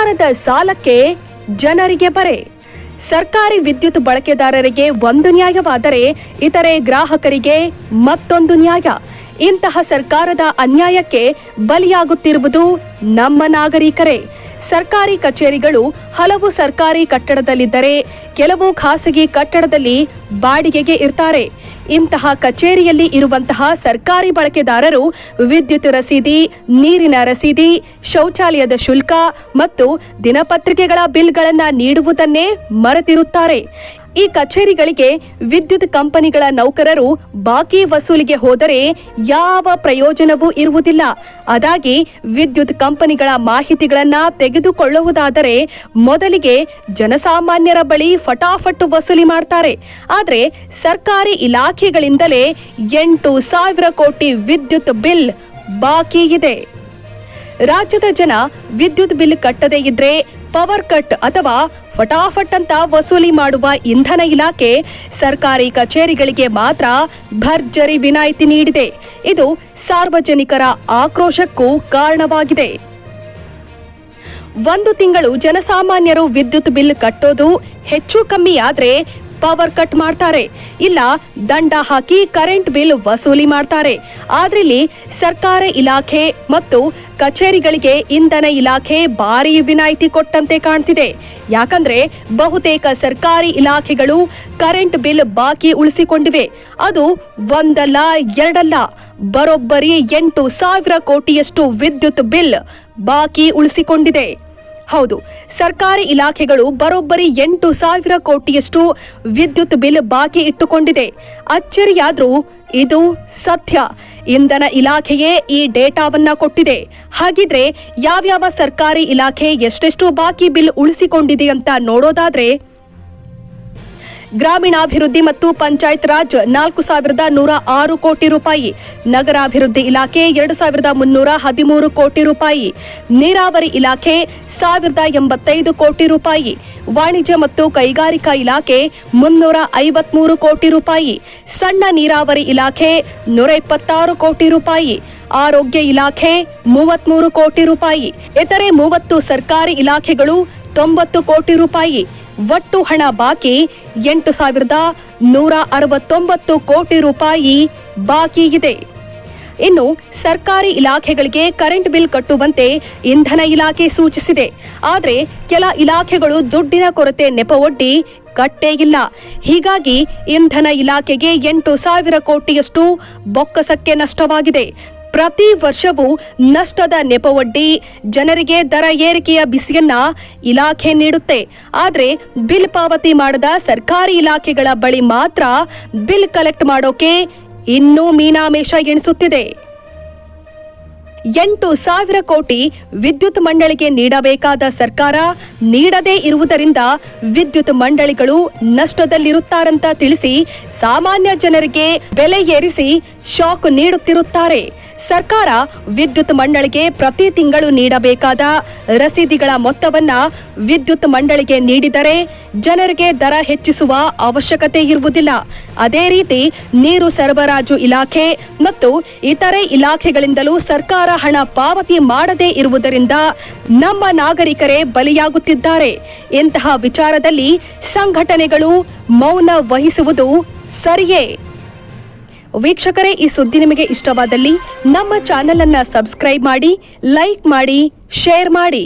ಸರ್ಕಾರದ ಸಾಲಕ್ಕೆ ಜನರಿಗೆ ಬರೆ. ಸರ್ಕಾರಿ ವಿದ್ಯುತ್ ಬಳಕೆದಾರರಿಗೆ ಒಂದು ನ್ಯಾಯವಾದರೆ ಇತರೆ ಗ್ರಾಹಕರಿಗೆ ಮತ್ತೊಂದು ನ್ಯಾಯ. ಇಂತಹ ಸರ್ಕಾರದ ಅನ್ಯಾಯಕ್ಕೆ ಬಲಿಯಾಗುತ್ತಿರುವುದು ನಮ್ಮ ನಾಗರಿಕರೇ. ಸರ್ಕಾರಿ ಕಚೇರಿಗಳು ಹಲವು ಸರ್ಕಾರಿ ಕಟ್ಟಡದಲ್ಲಿದ್ದರೆ ಕೆಲವು ಖಾಸಗಿ ಕಟ್ಟಡದಲ್ಲಿ ಬಾಡಿಗೆಗೆ ಇರ್ತಾರೆ. ಇಂತಹ ಕಚೇರಿಯಲ್ಲಿ ಇರುವಂತಹ ಸರ್ಕಾರಿ ಬಳಕೆದಾರರು ವಿದ್ಯುತ್ ರಸೀದಿ, ನೀರಿನ ರಸೀದಿ, ಶೌಚಾಲಯದ ಶುಲ್ಕ ಮತ್ತು ದಿನಪತ್ರಿಕೆಗಳ ಬಿಲ್ಗಳನ್ನು ನೀಡುವುದನ್ನೇ ಮರೆತಿರುತ್ತಾರೆ. ಈ ಕಚೇರಿಗಳಿಗೆ ವಿದ್ಯುತ್ ಕಂಪನಿಗಳ ನೌಕರರು ಬಾಕಿ ವಸೂಲಿಗೆ ಹೋದರೆ ಯಾವ ಪ್ರಯೋಜನವೂ ಇರುವುದಿಲ್ಲ. ಅದಾಗಿ ವಿದ್ಯುತ್ ಕಂಪನಿಗಳ ಮಾಹಿತಿಗಳನ್ನ ತೆಗೆದುಕೊಳ್ಳುವುದಾದರೆ ಮೊದಲಿಗೆ ಜನಸಾಮಾನ್ಯರ ಬಳಿ ಫಟಾಫಟ್ ವಸೂಲಿ ಮಾಡ್ತಾರೆ. ಆದರೆ ಸರ್ಕಾರಿ ಇಲಾಖೆಗಳಿಂದಲೇ ಎಂಟು ಸಾವಿರ ಕೋಟಿ ವಿದ್ಯುತ್ ಬಿಲ್ ಬಾಕಿ ಇದೆ. ರಾಜ್ಯದ ಜನ ವಿದ್ಯುತ್ ಬಿಲ್ ಕಟ್ಟದೇ ಇದ್ರೆ ಪವರ್ ಕಟ್ ಅಥವಾ ಫಟಾಫಟ್ ಅಂತ ವಸೂಲಿ ಮಾಡುವ ಇಂಧನ ಇಲಾಖೆ ಸರ್ಕಾರಿ ಕಚೇರಿಗಳಿಗೆ ಮಾತ್ರ ಭರ್ಜರಿ ವಿನಾಯಿತಿ ನೀಡಿದೆ. ಇದು ಸಾರ್ವಜನಿಕರ ಆಕ್ರೋಶಕ್ಕೂ ಕಾರಣವಾಗಿದೆ. ಒಂದು ತಿಂಗಳು ಜನಸಾಮಾನ್ಯರು ವಿದ್ಯುತ್ ಬಿಲ್ ಕಟ್ಟೋದು ಹೆಚ್ಚು ಕಮ್ಮಿ ಆದ್ರೆ ಪವರ್ ಕಟ್ ಮಾಡ್ತಾರೆ. ಇಲ್ಲ, ದಂಡ ಹಾಕಿ ಕರೆಂಟ್ ಬಿಲ್ ವಸೂಲಿ ಮಾಡ್ತಾರೆ. ಆದ್ರಲ್ಲಿ ಸರ್ಕಾರ ಇಲಾಖೆ ಮತ್ತು ಕಚೇರಿಗಳಿಗೆ ಇಂಧನ ಇಲಾಖೆ ಭಾರಿ ವಿನಾಯಿತಿ ಕೊಟ್ಟಂತೆ ಕಾಣ್ತಿದೆ. ಯಾಕಂದ್ರೆ ಬಹುತೇಕ ಸರ್ಕಾರಿ ಇಲಾಖೆಗಳು ಕರೆಂಟ್ ಬಿಲ್ ಬಾಕಿ ಉಳಿಸಿಕೊಂಡಿವೆ. ಅದು ಒಂದಲ್ಲ, ಎರಡಲ್ಲ. ಬರೋಬ್ಬರಿ ಎಂಟು ಸಾವಿರ ಕೋಟಿಯಷ್ಟು ವಿದ್ಯುತ್ ಬಿಲ್ ಬಾಕಿ ಉಳಿಸಿಕೊಂಡಿದೆ. ಹೌದು, ಸರ್ಕಾರಿ ಇಲಾಖೆಗಳು ಬರೋಬ್ಬರಿ ಎಂಟು ಸಾವಿರ ಕೋಟಿಯಷ್ಟು ವಿದ್ಯುತ್ ಬಿಲ್ ಬಾಕಿ ಇಟ್ಟುಕೊಂಡಿದೆ. ಅಚ್ಚರಿಯಾದರೂ ಇದು ಸತ್ಯ. ಇಂಧನ ಇಲಾಖೆಯೇ ಈ ಡೇಟಾವನ್ನ ಕೊಟ್ಟಿದೆ. ಹಾಗಿದ್ರೆ ಯಾವ್ಯಾವ ಸರ್ಕಾರಿ ಇಲಾಖೆ ಎಷ್ಟೆಷ್ಟು ಬಾಕಿ ಬಿಲ್ ಉಳಿಸಿಕೊಂಡಿದೆ ಅಂತ ನೋಡೋದಾದ್ರೆ ಗ್ರಾಮೀಣಾಭಿವೃದ್ಧಿ ಮತ್ತು ಪಂಚಾಯತ್ ರಾಜ್ ನಾಲ್ಕು ಸಾವಿರದ ನೂರ ಆರು ಕೋಟಿ ರೂಪಾಯಿ, ನಗರಾಭಿವೃದ್ಧಿ ಇಲಾಖೆ ಎರಡು ಸಾವಿರದ ಮುನ್ನೂರ ಹದಿಮೂರು ಕೋಟಿ ರೂಪಾಯಿ, ನೀರಾವರಿ ಇಲಾಖೆ ಸಾವಿರದ ಎಂಬತ್ತೈದು ಕೋಟಿ ರೂಪಾಯಿ, ವಾಣಿಜ್ಯ ಮತ್ತು ಕೈಗಾರಿಕಾ ಇಲಾಖೆ ಮುನ್ನೂರ ಐವತ್ಮೂರು ಕೋಟಿ ರೂಪಾಯಿ, ಸಣ್ಣ ನೀರಾವರಿ ಇಲಾಖೆ ನೂರ ಇಪ್ಪತ್ತಾರು ಕೋಟಿ ರೂಪಾಯಿ, ಆರೋಗ್ಯ ಇಲಾಖೆ ಮೂವತ್ಮೂರು ಕೋಟಿ ರೂಪಾಯಿ, ಇತರೆ ಮೂವತ್ತು ಸರ್ಕಾರಿ ಇಲಾಖೆಗಳು ತೊಂಬತ್ತು ಕೋಟಿ ರೂಪಾಯಿ. ಒಟ್ಟು ಹಣ ಬಾಕಿ ಎಂಟು ಸಾವಿರದ ನೂರ ಅರವತ್ತೊಂಬತ್ತು ಕೋಟಿ ರೂಪಾಯಿ ಬಾಕಿ ಇದೆ. ಇನ್ನು ಸರ್ಕಾರಿ ಇಲಾಖೆಗಳಿಗೆ ಕರೆಂಟ್ ಬಿಲ್ ಕಟ್ಟುವಂತೆ ಇಂಧನ ಇಲಾಖೆ ಸೂಚಿಸಿದೆ. ಆದರೆ ಕೆಲ ಇಲಾಖೆಗಳು ದುಡ್ಡಿನ ಕೊರತೆ ನೆಪವೊಡ್ಡಿ ಕಟ್ಟೇ ಇಲ್ಲ. ಹೀಗಾಗಿ ಇಂಧನ ಇಲಾಖೆಗೆ ಎಂಟು ಸಾವಿರ ಕೋಟಿಯಷ್ಟು ಬೊಕ್ಕಸಕ್ಕೆ ನಷ್ಟವಾಗಿದೆ. ಪ್ರತಿ ವರ್ಷವೂ ನಷ್ಟದ ನೆಪವೊಡ್ಡಿ ಜನರಿಗೆ ದರ ಏರಿಕೆಯ ಬಿಸಿಯನ್ನ ಇಲಾಖೆ ನೀಡುತ್ತೆ. ಆದರೆ ಬಿಲ್ ಪಾವತಿ ಮಾಡದ ಸರ್ಕಾರಿ ಇಲಾಖೆಗಳ ಬಳಿ ಮಾತ್ರ ಬಿಲ್ ಕಲೆಕ್ಟ್ ಮಾಡೋಕೆ ಇನ್ನೂ ಮೀನಾಮೇಷ ಎಣಿಸುತ್ತಿದೆ. ಎಂಟು ಸಾವಿರ ಕೋಟಿ ವಿದ್ಯುತ್ ಮಂಡಳಿಗೆ ನೀಡಬೇಕಾದ ಸರ್ಕಾರ ನೀಡದೇ ಇರುವುದರಿಂದ ವಿದ್ಯುತ್ ಮಂಡಳಿಗಳು ನಷ್ಟದಲ್ಲಿರುತ್ತಾರಂತ ತಿಳಿಸಿ ಸಾಮಾನ್ಯ ಜನರಿಗೆ ಬೆಲೆ ಏರಿಸಿ ಶಾಕ್ ನೀಡುತ್ತಿರುತ್ತಾರೆ. ಸರ್ಕಾರ ವಿದ್ಯುತ್ ಮಂಡಳಿಗೆ ಪ್ರತಿ ತಿಂಗಳು ನೀಡಬೇಕಾದ ರಸೀದಿಗಳ ಮೊತ್ತವನ್ನ ವಿದ್ಯುತ್ ಮಂಡಳಿಗೆ ನೀಡಿದರೆ ಜನರಿಗೆ ದರ ಹೆಚ್ಚಿಸುವ ಅವಶ್ಯಕತೆ ಇರುವುದಿಲ್ಲ. ಅದೇ ರೀತಿ ನೀರು ಸರಬರಾಜು ಇಲಾಖೆ ಮತ್ತು ಇತರೆ ಇಲಾಖೆಗಳಿಂದಲೂ ಸರ್ಕಾರ ಹಣ ಪಾವತಿ ಮಾಡದೇ ಇರುವುದರಿಂದ ನಮ್ಮ ನಾಗರಿಕರೇ ಬಲಿಯಾಗುತ್ತಿದ್ದಾರೆ. ಇಂತಹ ವಿಚಾರದಲ್ಲಿ ಸಂಘಟನೆಗಳು ಮೌನ ವಹಿಸುವುದು ಸರಿಯೇ? ವೀಕ್ಷಕರೇ, ಈ ಸುದ್ದಿ ನಿಮಗೆ ಇಷ್ಟವಾದಲ್ಲಿ ನಮ್ಮ ಚಾನೆಲ್ ಅನ್ನ ಸಬ್ಸ್ಕ್ರೈಬ್ ಮಾಡಿ, ಲೈಕ್ ಮಾಡಿ, ಶೇರ್ ಮಾಡಿ.